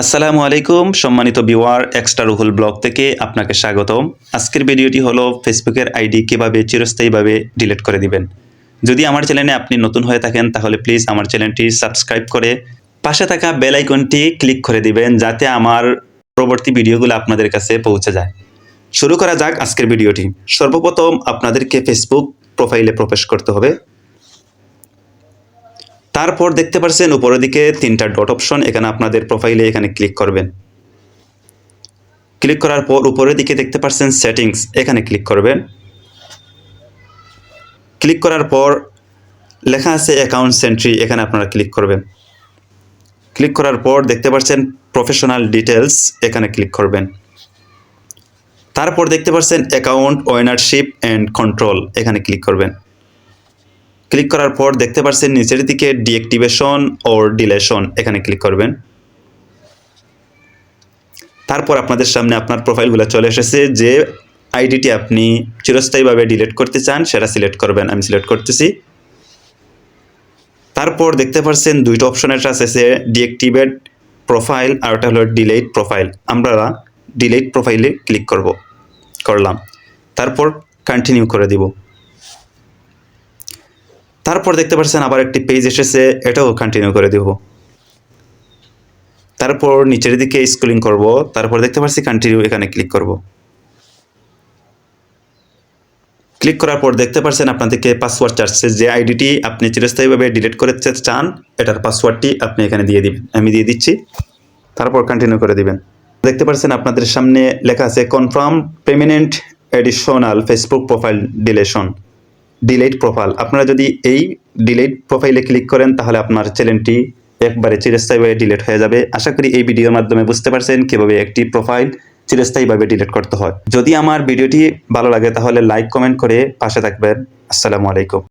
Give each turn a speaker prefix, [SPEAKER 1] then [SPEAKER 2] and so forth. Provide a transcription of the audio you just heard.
[SPEAKER 1] আসসালামু আলাইকুম, সম্মানিত বিওয়ার এক্সট্রা রুহুল ব্লগ থেকে আপনাকে স্বাগতম। আজকের ভিডিওটি হলো ফেসবুকের আইডি কীভাবে চিরস্থায়ীভাবে ডিলিট করে দিবেন। যদি আমার চ্যানেলে আপনি নতুন হয়ে থাকেন, তাহলে প্লিজ আমার চ্যানেলটি সাবস্ক্রাইব করে পাশে থাকা বেল আইকনটি ক্লিক করে দিবেন, যাতে আমার পরবর্তী ভিডিওগুলো আপনাদের কাছে পৌঁছে যায়। শুরু করা যাক আজকের ভিডিওটি। সর্বপ্রথম আপনাদেরকে ফেসবুক প্রোফাইলে প্রবেশ করতে হবে। তারপর দেখতে পাচ্ছেন উপরের দিকে তিনটা ডট অপশন এখানে আপনাদের প্রোফাইলে এখানে ক্লিক করবেন। ক্লিক করার পর উপরের দিকে দেখতে পাচ্ছেন সেটিংস এখানে ক্লিক করবেন। ক্লিক করার পর লেখা আছে অ্যাকাউন্ট সেন্ট্রি এখানে আপনারা ক্লিক করবেন। ক্লিক করার পর দেখতে পাচ্ছেন প্রফেশনাল ডিটেলস এখানে ক্লিক করবেন। তারপর দেখতে পাচ্ছেন অ্যাকাউন্ট ওনারশিপ অ্যান্ড কন্ট্রোল এখানে ক্লিক করবেন। ক্লিক করার পর দেখতে পাচ্ছেন নিচের দিকে ডিঅ্যাক্টিভেশন ওর ডিলেশন, এখানে ক্লিক করবেন। তারপর আপনাদের সামনে আপনার প্রোফাইলগুলো চলে এসেছে যে আইডিটি আপনি চিরস্থায়ীভাবে ডিলিট করতে চান, সেটা সিলেক্ট করবেন, আমি সিলেক্ট করতেছি। তারপর দেখতে পাচ্ছেন দুইটা অপশনের আছে ডিঅ্যাক্টিভেট প্রোফাইল আর ওটা হলো ডিলেট প্রোফাইল। আমরা ডিলেট প্রোফাইলে ক্লিক করব, করলাম। তারপর কন্টিনিউ করে দিব। তারপর দেখতে পাচ্ছেন আবার একটি পেজ এসেছে, এটাও কন্টিনিউ করে দেব। তারপর নিচের দিকে স্ক্রলিং করব, তারপর দেখতে পাচ্ছি কন্টিনিউ এখানে ক্লিক করব। ক্লিক করার পর দেখতে পাচ্ছেন আপনাদেরকে পাসওয়ার্ড চাচ্ছে যে আইডিটি আপনি চিরস্থায়ীভাবে ডিলিট করতে চান, এটার পাসওয়ার্ডটি আপনি এখানে দিয়ে দিবেন। আমি দিয়ে দিচ্ছি, তারপর কন্টিনিউ করে দিবেন। দেখতে পাচ্ছেন আপনাদের সামনে লেখা আছে confirm payment additional Facebook profile deletion delete profile আপনারা যদি এই ডিলেট প্রোফাইলে ক্লিক করেন, তাহলে আপনার চ্যানেলটি একবারে চিরস্থায়ীভাবে ডিলেট হয়ে যাবে। আশা করি এই ভিডিওর মাধ্যমে বুঝতে পারছেন কীভাবে একটি প্রোফাইল চিরস্থায়ীভাবে ডিলেট করতে হয়। যদি আমার ভিডিওটি ভালো লাগে, তাহলে লাইক কমেন্ট করে পাশে থাকবেন। আসসালামু আলাইকুম।